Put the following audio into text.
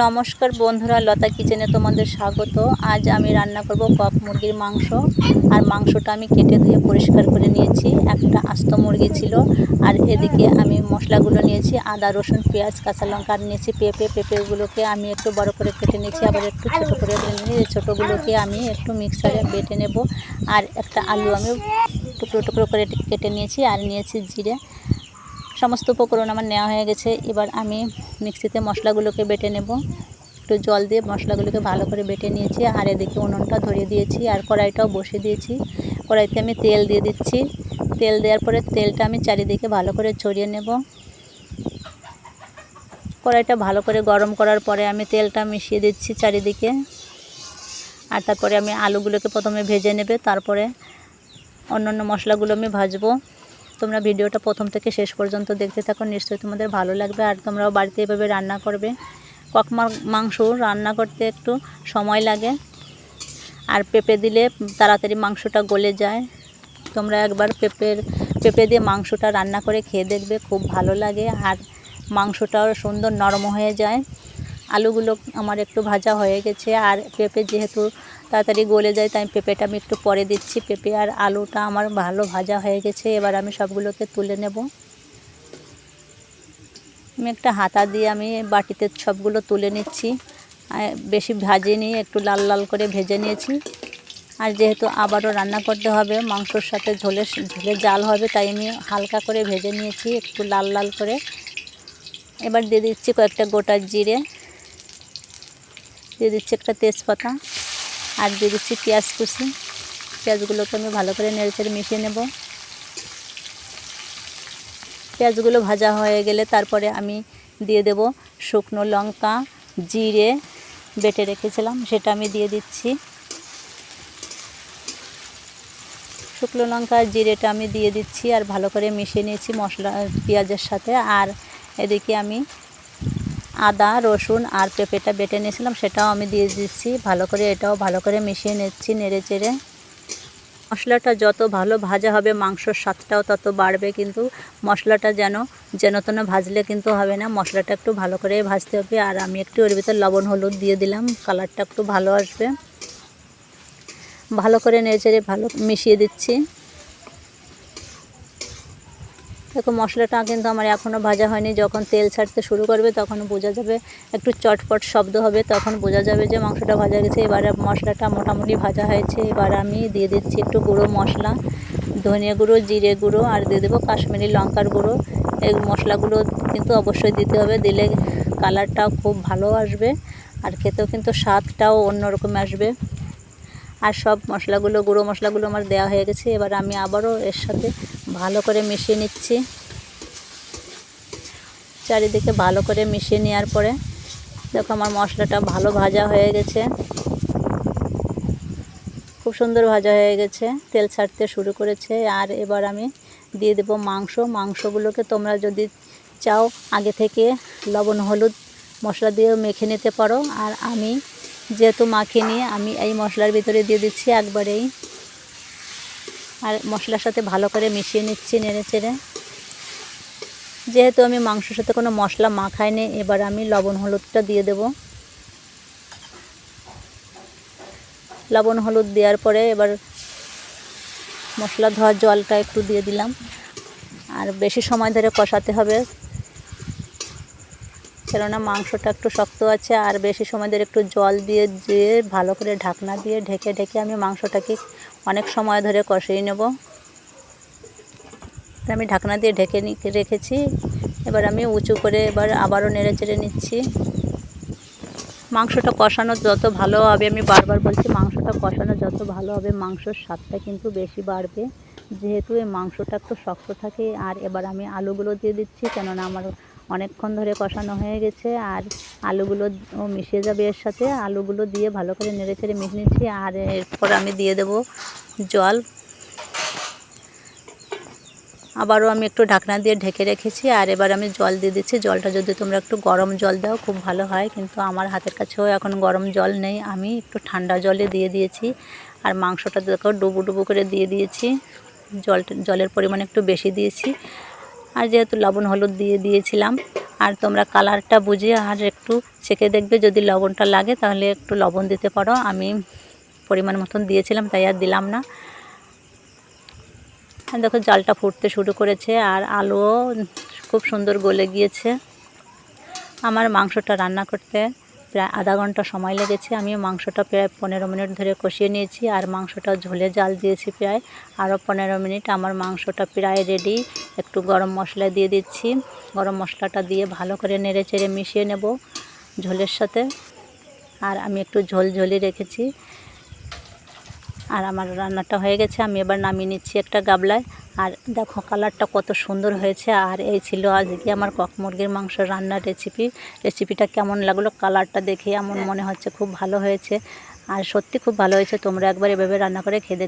নমস্কার বন্ধুরা, লতা কিচেনে তোমাদের স্বাগত। আজ আমি রান্না করব কক মুরগির মাংস। আর মাংসটা আমি কেটে ধুয়ে পরিষ্কার করে নিয়েছি। একটা আস্ত মুরগি ছিল। আর এদিকে আমি মশলাগুলো নিয়েছি। আদা, রসুন, পেঁয়াজ, কাঁচা লঙ্কা নিয়েছি। পেঁপে পেঁপেগুলোকে আমি একটু বড় করে কেটে নিয়েছি। আবার একটু ছোটো করে নিয়েছি ছোটোগুলোকে আমি একটু মিক্সারে বেটে নেব। আর একটা আলু আমি টুকরো টুকরো করে কেটে নিয়েছি। আর নিয়েছি জিরে। সমস্ত উপকরণ আমার নেওয়া হয়ে গেছে। এবার আমি মিক্সিতে মশলাগুলোকে বেটে নেব। একটু জল দিয়ে মশলাগুলোকে ভালো করে বেটে নিয়েছি। আর এদিকে উনুনটা ধরিয়ে দিয়েছি আর কড়াইটাও বসিয়ে দিয়েছি। কড়াইতে আমি তেল দিয়ে দিচ্ছি। তেল দেওয়ার পরে তেলটা আমি চারিদিকে ভালো করে ছড়িয়ে নেব। কড়াইটা ভালো করে গরম করার পরে আমি তেলটা মিশিয়ে দিচ্ছি চারিদিকে। আর তারপরে আমি আলুগুলোকে প্রথমে ভেজে নেবে। তারপরে অন্যান্য মশলাগুলো আমি ভাজবো। তোমরা ভিডিওটা প্রথম থেকে শেষ পর্যন্ত দেখতে থাকো, নিশ্চয়ই তোমাদের ভালো লাগবে। আর তোমরাও বাড়িতে এভাবে রান্না করবে। কক মাংস রান্না করতে একটু সময় লাগে। আর পেঁপে দিলে তাড়াতাড়ি মাংসটা গলে যায়। তোমরা একবার পেঁপের, পেঁপে দিয়ে মাংসটা রান্না করে খেয়ে দেখবে, খুব ভালো লাগে। আর মাংসটাও সুন্দর নরম হয়ে যায়। আলুগুলো আমার একটু ভাজা হয়ে গেছে আর পেঁপে যেহেতু তাড়াতাড়ি গলে যায়, তাই পেঁপেটা আমি একটু পরে দিচ্ছি। পেঁপে আর আলুটা আমার ভালো ভাজা হয়ে গেছে, এবার আমি সবগুলোকে তুলে নেব। আমি একটা হাতা দিয়ে আমি বাটিতে সবগুলো তুলে নিচ্ছি। বেশি ভাজে নিয়ে একটু লাল লাল করে ভেজে নিয়েছি। আর যেহেতু আবারও রান্না করতে হবে, মাংসর সাথে ঝোলে ঝোলে জাল হবে, তাই আমি হালকা করে ভেজে নিয়েছি, একটু লাল লাল করে। এবার দিয়ে দিচ্ছি কয়েকটা গোটা জিরে। দিয়ে দিচ্ছি একটা তেজপাতা আর দিয়ে দিচ্ছি পেঁয়াজ কুচি। পেঁয়াজগুলোকে আমি ভালো করে নেড়েচেড়ে মিশিয়ে নেব। পেঁয়াজগুলো ভাজা হয়ে গেলে তারপরে আমি দিয়ে দেব শুকনো লঙ্কা, জিরে বেটে রেখেছিলাম, সেটা আমি দিয়ে দিচ্ছি। শুকনো লঙ্কা, জিরেটা আমি দিয়ে দিচ্ছি আর ভালো করে মিশিয়ে নিয়েছি মশলা, পেঁয়াজের সাথে। আর এদিকে আমি আদা, রসুন আর পেঁপেটা বেটে নিয়েছিলাম, সেটাও আমি দিয়ে দিচ্ছি। ভালো করে এটাও ভালো করে মিশিয়ে নিচ্ছি, নেড়ে চেড়ে। মশলাটা যত ভালো ভাজা হবে, মাংসর স্বাদটাও তত বাড়বে কিন্তু মশলাটা যেন যেন তেন ভাজলে কিন্তু হবে না। মশলাটা একটু ভালো করে ভাজতে হবে। আর আমি একটু ওর ভিতরে লবণ, হলুদ দিয়ে দিলাম। কালারটা একটু ভালো আসবে। ভালো করে নেড়ে চেড়ে ভালো মিশিয়ে দিচ্ছি। দেখো, মশলাটা কিন্তু আমার এখনও ভাজা হয়নি। যখন তেল ছাড়তে শুরু করবে, তখন বোঝা যাবে, একটু চটপট শব্দ হবে, তখন বোঝা যাবে যে মাংসটা ভাজা গেছে। এবারে মশলাটা মোটামুটি ভাজা হয়েছে। এবার আমি দিয়ে দিচ্ছি একটু গুঁড়ো মশলা, ধনিয়া গুঁড়ো, জিরে গুঁড়ো, আর দিয়ে দেবো কাশ্মীরি লঙ্কার গুঁড়ো। এই মশলাগুলো কিন্তু অবশ্যই দিতে হবে, দিলে কালারটাও খুব ভালো আসবে, আর খেতেও কিন্তু স্বাদটাও অন্যরকম আসবে। আর সব মশলাগুলো, গুঁড়ো মশলাগুলো আমার দেওয়া হয়ে গেছে। এবার আমি আবারও এর সাথে ভালো করে মিশিয়ে নিচ্ছি। চারিদিকে ভালো করে মিশিয়ে নেওয়ার পরে, দেখো আমার মশলাটা ভালো ভাজা হয়ে গেছে। খুব সুন্দর ভাজা হয়ে গেছে, তেল ছাড়তে শুরু করেছে। আর এবার আমি দিয়ে দেবো মাংস। মাংসগুলোকে তোমরা যদি চাও, আগে থেকে লবণ, হলুদ মশলা দিয়েও মেখে নিতে পারো। আর আমি যেহেতু মাখিয়ে নিয়ে আমি এই মশলার ভিতরে দিয়ে দিচ্ছি একবারেই। আর মশলার সাথে ভালো করে মিশিয়ে নিচ্ছি নেড়ে চেড়ে। যেহেতু আমি মাংসের সাথে কোনো মশলা মাখাইনি, এবার আমি লবণ হলুদটা দিয়ে দেব। লবণ হলুদ দেওয়ার পরে এবার মশলা ধোয়ার জলটা একটু দিয়ে দিলাম। আর বেশি সময় ধরে কষাতে হবে। কেননা মাংসটা একটু শক্ত আছে, আর বেশি সময় ধরে একটু জল দিয়ে দিয়ে ভালো করে ঢাকনা দিয়ে ঢেকে ঢেকে আমি মাংসটাকে অনেক সময় ধরে কষিয়ে নেব। আমি ঢাকনা দিয়ে ঢেকে রেখেছি। এবার আমি উঁচু করে এবার আবারও নেড়ে চেড়ে নিচ্ছি। মাংসটা কষানো যত ভালো হবে, আমি বারবার বলছি মাংসটা কষানো যত ভালো হবে, মাংসর স্বাদটা কিন্তু বেশি বাড়বে। যেহেতু এই মাংসটা একটু শক্ত থাকে, আর এবার আমি আলুগুলো দিয়ে দিচ্ছি, কেননা আমার অনেকক্ষণ ধরে কষানো হয়ে গেছে আর আলুগুলো মিশিয়ে যাবে এর সাথে। আলুগুলো দিয়ে ভালো করে নেড়ে চেড়ে মিশিয়ে নিচ্ছি আর এরপর আমি দিয়ে দেব জল। আবারও আমি একটু ঢাকনা দিয়ে ঢেকে রেখেছি আর এবার আমি জল দিয়ে দিচ্ছি। জলটা যদি তোমরা একটু গরম জল দাও খুব ভালো হয়, কিন্তু আমার হাতের কাছেও এখন গরম জল নেই। আমি একটু ঠান্ডা জলে দিয়ে দিয়েছি আর মাংসটা দেখো ডুবু ডুবু করে দিয়ে দিয়েছি। জল জলের পরিমাণ একটু বেশি দিয়েছি। আর যেহেতু লবণ হলুদ দিয়ে দিয়েছিলাম, আর তোমরা কালারটা বুঝে আর একটু চেখে দেখবে, যদি লবণটা লাগে তাহলে একটু লবণ দিতে পারো। আমি পরিমাণ মতন দিয়েছিলাম, তাই আর দিলাম না। দেখো, জালটা ফুটতে শুরু করেছে আর আলুও খুব সুন্দর গলে গিয়েছে। আমার মাংসটা রান্না করতে প্রায় আধা ঘণ্টা সময় লেগেছে। আমি মাংসটা প্রায় পনেরো মিনিট ধরে কষিয়ে নিয়েছি আর মাংসটা ঝোলে জাল দিয়েছি প্রায় আরও পনেরো মিনিট। আমার মাংসটা প্রায় রেডি একটু গরম মশলা দিয়ে দিচ্ছি। গরম মশলাটা দিয়ে ভালো করে নেড়ে চেড়ে মিশিয়ে নেব ঝোলের সাথে। আর আমি একটু ঝোল ঝোলই রেখেছি। আর আমার রান্নাটা হয়ে গেছে। আমি এবার নামিয়ে নিচ্ছি একটা গাবলায়। আর দেখো কালারটা কত সুন্দর হয়েছে। আর এই ছিল আজকে আমার কক মুরগির মাংস রান্নার রেসিপি রেসিপিটা কেমন লাগল কালারটা দেখে এমন মনে হচ্ছে খুব ভালো হয়েছে। আর সত্যি খুব ভালো হয়েছে, তোমরা একবার এভাবে রান্না করে খেয়ে